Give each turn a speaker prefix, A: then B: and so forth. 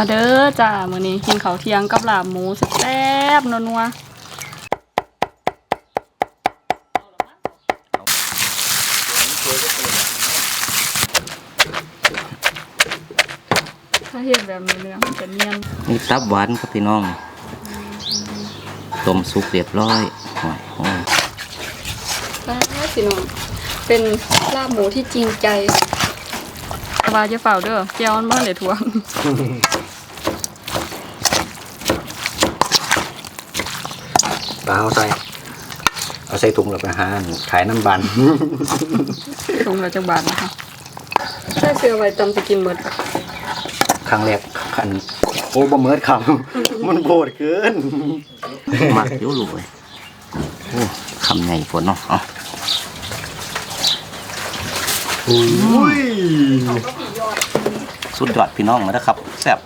A: มาเด้อจ้ามื้อนี้กินข้าวเที่ยงกับลาบหมูแซ่บๆนัวๆถ้าเฮ็ดแบบนี้เนื้อมันจะเนียน
B: นี่ตับหวานครับพี่น้องต้มสุกเรียบร้อยหอยหอย
A: ป้าสิน้อง เป็นลาบหมูที่จริงใจสบายจะเฝ้าเด้อแก้วมันบ่ได้ทวง
C: ปลาเอาใส่เอาใส่ถุงแล้วไปหาขายน้ำบัน
A: ถุงละจักบาทนะคะใส่เสื้อไว้ตำสิกินหมด
C: ครั้งแรกขันโอ้บ่เมิดคำ มันโบดเกิน
B: มักอยุ่รวยโอ้คำใหญ่ฝนเนาะเอา
C: อุ้ย
B: สุดยอดพี่น้องมาแล้วครับแซ่บ